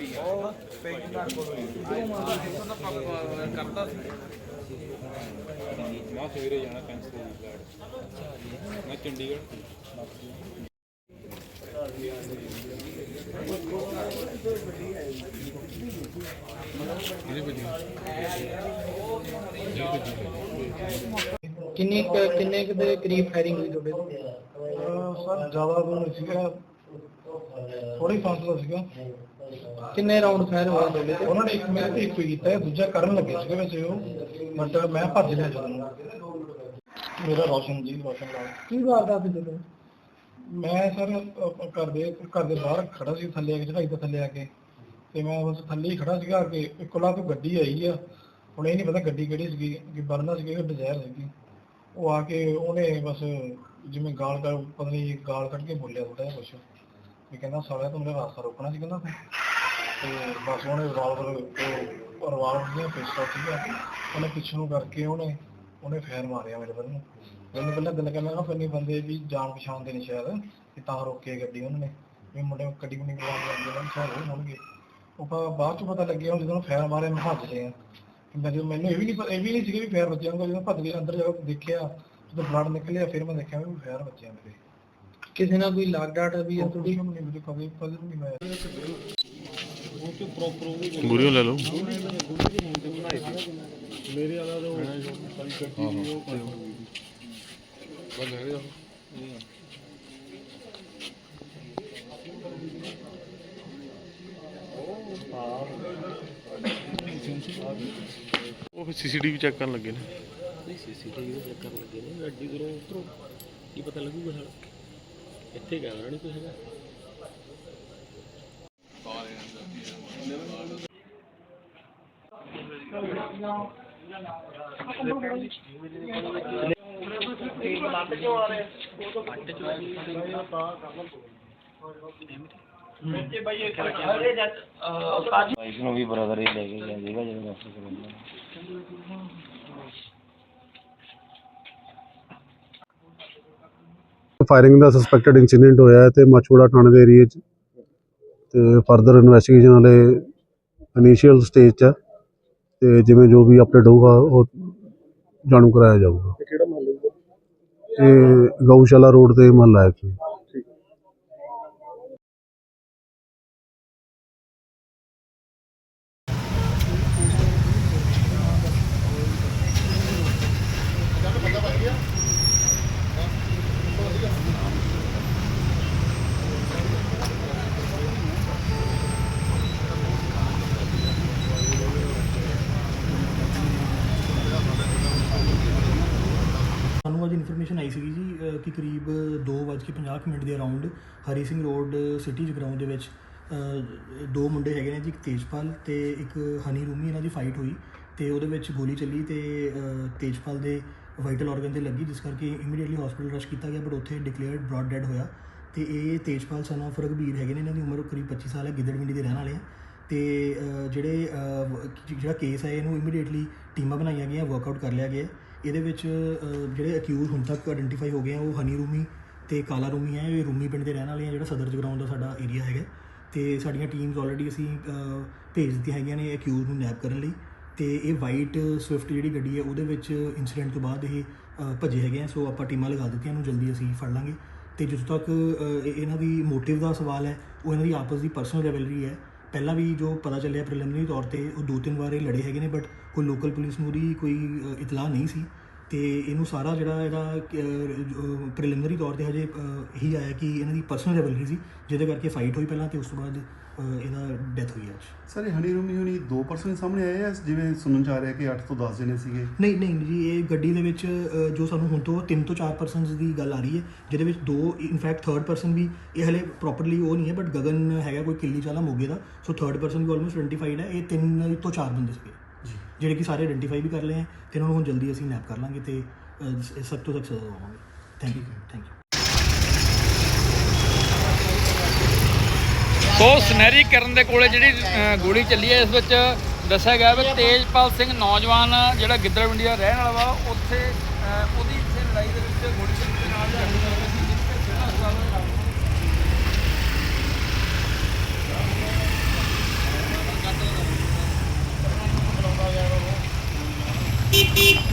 ਹੋਈ ਆ। ਉਹ ਪੈਕਿੰਗ ਕੋਲ ਹੋਈ ਕਰਦਾ ਸੀ ਮੈਂ ਸਵੇਰੇ ਜਾਣਾ ਕੈਂਸਲ ਦੀ ਫਲਾਈਟ ਮੈਂ ਚੰਡੀਗੜ੍ਹ ਤੋਂ ਕਿੰਨੀ ਕੁ- ਕਿੰਨੇ ਦੇ ਕਰੀਬ ਫਾਇਰਿੰਗ ਹੋਈ ਤੁਹਾਡੇ ਸਰ ਜ਼ਿਆਦਾ ਨਹੀਂ ਸੀਗਾ। ਥੋੜੀ ਫਾਸਲਾ ਸੀਗਾ। ਕਿੰਨੇ ਰਾਉਂਡ ਫਾਇਰ ਹੋਏ ਤੁਹਾਡੇ ਤੇ ਉਹਨਾਂ ਨੇ ਇੱਕ ਮੇਰੇ ਤੇ ਇੱਕ ਹੀ ਕੀਤਾ ਹੈ, ਦੂਜਾ ਕਰਨ ਲੱਗੇ ਸੀਗੇ ਵੈਸੇ ਉਹ। ਬਟ ਮੈਂ ਭੱਜ ਲਿਆ ਜਦੋਂ। ਮੇਰਾ ਰੋਸ਼ਨ ਜੀ ਰੋਸ਼ਨ ਲਾਲ। ਕੀ ਵਾਰਦਾਤ ਸੀ ਜਦੋਂ? ਮੈਂ ਸਰ ਅਹ, ਘਰ ਦੇ ਘਰ ਦੇ ਬਾਹਰ ਖੜਾ ਸੀ ਥੱਲੇ ਆ ਕੇ ਚੜਾਈ ਤੋਂ ਥੱਲੇ ਆ ਕੇ। ਤੇ ਮੈਂ ਬਸ ਥੱਲੇ ਹੀ ਖੜਾ ਸੀਗਾ ਕਿ ਇੱਕੋ ਲੱਖ ਗੱਡੀ ਆਈ ਆ। ਹੁਣ ਇਹ ਨਹੀਂ ਪਤਾ ਗੱਡੀ ਕਿਹੜੀ ਸੀਗੀ ਕਿ ਬਰਨਾ ਸੀਗੀ ਕਿ ਡਿਜ਼ਾਇਰ ਸੀਗੀ। ਉਹ ਆ ਕੇ ਉਹਨੇ ਬਸ ਜਿਵੇਂ ਗਾਲ ਕਰ ਪਤਾ ਨਹੀਂ ਗਾਲ ਕੱਢ ਕੇ ਬੋਲਿਆ ਥੋੜਾ ਜਿਹਾ ਕੁਛ। ਵੀ ਕਹਿੰਦਾ ਸਾਲਿਆ ਤੂੰ ਮੇਰਾ ਰਾਸਤਾ ਰੋਕਣਾ ਸੀ ਕਹਿੰਦਾ ਤੂੰ ਤੇ ਬਸ ਉਹਨੇ ਰਿਵਾਲਵਰ ਉਹ ਰਿਵਾਲਵਰ ਦੀਆਂ ਪਿਸਤੌਲ ਸੀਗਾ ਉਹਨੇ ਪਿੱਛੇ ਨੂੰ ਕਰਕੇ ਉਹਨੇ ਉਹਨੇ ਫੇਰ ਮਾਰਿਆ ਮੇਰੇ ਵੱਲ ਨੂੰ। ਮੈਨੂੰ ਪਹਿਲਾਂ ਦਿਲ ਕਹਿੰਦਾ ਨਾ ਫੰਨੀ ਬੰਦੇ ਵੀ ਜਾਣ ਪਛਾਣ ਦੇ ਨੇ ਸ਼ਾਇਦ ਕਿ ਤਾਂ ਰੋਕੇ ਗੱਡੀ ਉਹਨਾਂ ਨੇ। ਵੀ ਮੁੰਡੇ ਨੂੰ ਗੱਡੀ ਨਹੀਂ ਬੁਲਾਉਣ ਲੱਗੇ ਉਹਨਾਂ ਸ਼ਾਇਦ ਉਹ ਹੋਣਗੇ। ਉਹ ਬਾ- ਬਾਅਦ ਚ ਪਤਾ ਲੱਗਿਆ ਹੁਣ ਜਦੋਂ ਫੇਰ ਮਾਰਿਆ ਮੈਂ ਭੱਜ ਲਿਆ ਮੈਂ ਜਦੋਂ ਮੈਨੂੰ ਇਹ ਵੀ ਨਹੀਂ ਪ- ਇਹ ਵੀ ਨਹੀਂ ਸੀਗਾ ਵੀ ਫੇਰ ਵੱਜਿਆਗਾ ਜਦੋਂ ਭੱਜ ਕੇ ਅੰਦਰ ਜਾ ਕੇ ਦੇਖਿਆ, ਜਦੋਂ ਬਲੱਡ ਨਿਕਲਿਆ, ਫਿਰ ਮੈਂ ਦੇਖਿਆ ਵੀ ਫੇਰ ਵੱਜਿਆ ਮੇਰੇ। ਕਿਸੇ ਨਾਲ ਕੋਈ ਲਾਗ ਡਾਟ ਵੀ ਹੈ ਥੋੜੀ ਜਿਹੀ ਨਹੀਂ ਮੈਨੂੰ ਕਦੇ ਕਦੇ ਨਹੀਂ ਮੈਂ ਗੁਰੀਓ ਲੈ ਲਓ। ਉਹ ਫਿਰ ਸੀਸੀਟੀਵੀ ਚੈੱਕ ਕਰਨ ਲੱਗੇ ਨੇ। ਨਹੀਂ ਸੀਸੀਟੀਵੀ ਚੈੱਕ ਕਰਨ ਲੱਗੇ ਨੇ। ਐਡੀ ਦੂਰੋਂ ਉਤਰੋ ਕੀ ਪਤਾ ਲੱਗੂਗਾ ਸਾਲਾ ਇੱਥੇ ਕੈਮਰਾ ਨਹੀਂ ਕੋਈ ਹੈਗਾ। ਵਾਈਫ ਨੂੰ ਵੀ ਬਰਾਦਰ ਹੀ ਲੈ ਕੇ ਗਿਆ ਸੀਗਾ ਜਦੋਂ ਡਾਕਟਰ ਕੋਲ ਫਾਇਰਿੰਗ ਦਾ ਸਸਪੈਕਟਡ ਇਨਸੀਡੈਂਟ ਹੋਇਆ ਹੈ ਤੇ ਮਛੂੜਾ ਥਾਣੇ ਦੇ ਏਰੀਏ 'ਚ। ਤੇ ਫਰਦਰ ਇਨਵੈਸਟੀਗੇਸ਼ਨ ਵਾਲੇ ਇਨੀਸ਼ੀਅਲ ਸਟੇਜ 'ਚ ਹੈ। ਤੇ ਜਿਵੇਂ ਜੋ ਵੀ ਅਪਡੇਟ ਹੋਊਗਾ ਉਹ ਜਾਣੂ ਕਰਾਇਆ ਜਾਊਗਾ। ਕਿਹੜਾ ਮਹੱਲਾ ਇਹ ਗਊਸ਼ਾਲਾ ਰੋਡ ਤੇ ਮਹੱਲਾ ਹੈ ਜੀ ਸਾਨੂੰ ਇਨਫੋਰਮੇਸ਼ਨ ਆਈ ਸੀਗੀ ਜੀ ਕਿ ਕਰੀਬ 2:50 ਮਿੰਟ ਦੇ around Hari Singh road city Jagraon ਦੇ ਵਿੱਚ ਦੋ ਮੁੰਡੇ ਹੈਗੇ ਨੇ ਜੀ, ਇੱਕ ਤੇਜਪਾਲ ਤੇ ਇੱਕ ਹਨੀ ਰੂਮੀ, ਇਹਨਾਂ ਦੀ ਫਾਈਟ ਹੋਈ ਤੇ ਉਹਦੇ ਵਿੱਚ ਗੋਲੀ ਚੱਲੀ ਤੇ ਤੇਜਪਾਲ ਦੇ ਵਾਈਟਲ ਆਰਗਨ ਤੇ ਲੱਗੀ, ਜਿਸ ਕਰਕੇ ਇਮੀਡੀਏਟਲੀ ਹਸਪੀਟਲ ਰਸ਼ ਕੀਤਾ ਗਿਆ ਬਟ ਉੱਥੇ ਡਿਕਲੇਅਰਡ ਬ੍ਰੌਡ ਡੈਡ ਹੋਇਆ ਤੇ ਇਹ ਤੇਜਪਾਲ ਸਨ ਆਫ ਰਘਬੀਰ ਹੈਗੇ ਨੇ, ਇਹਨਾਂ ਦੀ ਉਮਰ ਕਰੀਬ 25 ਸਾਲ ਹੈ ਗਿੱਦੜਵਿੰਡੀ ਦੇ ਰਹਿਣ ਵਾਲੇ ਆ ਤੇ ਜਿਹੜੇ ਜਿਹੜਾ ਕੇਸ ਹੈ, ਇਹਨੂੰ ਇਮੀਡੀਏਟਲੀ ਟੀਮਾਂ ਬਣਾਈਆਂ ਗਈਆਂ ਵਰਕਆਊਟ ਕਰ ਲਿਆ ਗਿਆ। ਇਹਦੇ ਵਿੱਚ ਜਿਹੜੇ ਅਕਿਊਜ਼ ਹੁਣ ਤੱਕ ਆਇਡੈਂਟੀਫਾਈ ਹੋ ਗਏ ਆ, ਉਹ ਹਨੀ ਰੂਮੀ ਤੇ ਕਾਲਾ ਰੂਮੀ ਹੈ। ਇਹ ਰੂਮੀ ਪਿੰਡ ਦੇ ਰਹਿਣ ਵਾਲੇ ਆ, ਜਿਹੜਾ ਸਦਰ ਜਗਰਾਉਂ ਦਾ ਸਾਡਾ ਏਰੀਆ ਹੈਗਾ। ਤੇ ਸਾਡੀਆਂ ਟੀਮਸ ਆਲਰੇਡੀ ਅਸੀਂ ਭੇਜ ਦਿੱਤੀਆਂ ਹੈਗੀਆਂ ਨੇ ਅਕਿਊਜ਼ ਨੂੰ ਨੈਪ ਕਰਨ ਲਈ। ਤੇ ਇਹ ਵਾਈਟ ਸਵਿਫਟ ਜਿਹੜੀ ਗੱਡੀ ਹੈ, ਉਹਦੇ ਵਿੱਚ ਇਨਸੀਡੈਂਟ ਤੋਂ ਬਾਅਦ ਇਹ ਭੱਜੇ ਹੈਗੇ ਆ। ਸੋ ਆਪਾਂ ਟੀਮਾਂ ਲਗਾ ਦਿੱਤੀਆਂ ਨੂੰ ਜਲਦੀ ਅਸੀਂ ਫੜ ਲਾਂਗੇ। ਤੇ ਜਿੱਥੋਂ ਤੱਕ ਇਹਨਾਂ ਦੀ ਮੋਟਿਵ ਦਾ ਸਵਾਲ ਹੈ, ਉਹ ਇਹਨਾਂ ਦੀ ਆਪਸ ਦੀ ਪਰਸਨਲ ਰਿਵੈਲਰੀ ਹੈ। ਪਹਿਲਾਂ ਵੀ ਜੋ ਪਤਾ ਚੱਲਿਆ ਪ੍ਰੀਲਿਮਿਨਰੀ ਤੌਰ ਤੇ ਉਹ ਦੋ ਤਿੰਨ ਵਾਰ ਇਹ ਲੜੇ ਹੈਗੇ ਨੇ ਬਟ ਕੋਈ ਲੋਕਲ ਪੁਲਿਸ ਨੂੰ ਉਹਦੀ ਕੋਈ ਇਤਲਾਹ ਨਹੀਂ ਸੀ। ਤੇ ਇਹਨੂੰ ਸਾਰਾ ਜਿਹੜਾ ਇਹਦਾ ਪ੍ਰੀਲਿਮਿਨਰੀ ਤੌਰ ਤੇ ਹਜੇ ਇਹੀ ਆਇਆ ਕਿ ਇਹਨਾਂ ਦੀ ਪਰਸਨਲ ਰਿਵੈਲਰੀ ਸੀ, ਜਿਹਦੇ ਕਰਕੇ ਫਾਈਟ ਹੋਈ ਪਹਿਲਾਂ ਤੇ ਉਸ ਤੋਂ ਬਾਅਦ ਇਹਦਾ ਡੈਥ ਹੋਈ ਅੱਜ। ਸਰ ਇਹ ਹਨੀ ਰੂਮੀ ਹੁਣੀ ਦੋ ਪਰਸਨ ਸਾਹਮਣੇ ਆਏ ਆ ਜਿਵੇਂ ਸੁਣਨ ਚ ਆ ਰਿਹਾ ਕਿ 8 ਤੋਂ 10 ਜਣੇ ਸੀਗੇ? ਨਹੀਂ ਨਹੀਂ ਜੀ ਇਹ ਗੱਡੀ ਦੇ ਵਿੱਚ ਅ, ਜੋ ਸਾਨੂੰ ਹੁਣ ਤੋਂ 3 ਤੋਂ 4 ਪਰਸਨਸ ਦੀ ਗੱਲ ਆ ਰਹੀ ਹੈ ਜਿਹਦੇ ਵਿੱਚ ਦੋ ਇਨਫੈਕਟ ਥਰਡ ਪਰਸਨ ਵੀ ਇਹ ਹਲੇ ਪ੍ਰੋਪਰਲੀ ਉਹ ਨਹੀਂ ਹੈ ਬਟ ਗਗਨ ਹੈਗਾ ਕੋਈ ਕਿੱਲੀ ਚਾਲਾ ਮੋਗੇ ਦਾ ਸੋ ਥਰਡ ਪਰਸਨ ਵੀ ਆਲਮੋਸਟ ਆਇਡੈਂਟੀਫਾਈਡ ਹੈ ਇਹ ਤਿੰਨ ਤੋਂ ਚਾਰ ਬੰਦੇ ਸੀਗੇ। ਜੀ। ਜਿਹੜੇ ਕਿ ਸਾਰੇ ਆਇਡੈਂਟੀਫਾਈ ਵੀ ਕਰ ਲਏ ਹੈ ਤੇ ਇਹਨਾਂ ਨੂੰ ਹੁਣ ਜਲਦੀ ਅਸੀਂ ਨੈਪ ਕਰ ਲਾਂਗੇ ਤੇ ਸਖਤ ਤੋਂ ਸਖਤ ਸਜ਼ਾ ਦਵਾਵਾਂਗੇ thank you thank you so ਸੁਨਹਿਰੀ ਕਰਨ ਦੇ ਕੋਲੇ ਜਿਹੜੀ ਗੋਲੀ ਚੱਲੀ ਹੈ, ਇਸ ਵਿੱਚ ਦੱਸਿਆ ਗਿਆ ਵੀ ਤੇਜਪਾਲ ਸਿੰਘ ਨੌਜਵਾਨ ਜਿਹੜਾ ਗਿੱਦੜਵਿੰਡੀ ਦਾ ਰਹਿਣ ਵਾਲਾ ਵਾ, ਉੱਥੇ ਉਹਦੀ ਇੱਥੇ ਲੜਾਈ ਦੇ ਵਿੱਚ ਗੋਲੀ ਚੱਲੀ ਦੇ ਨਾਲ ਜਾ ਕੇ Beep.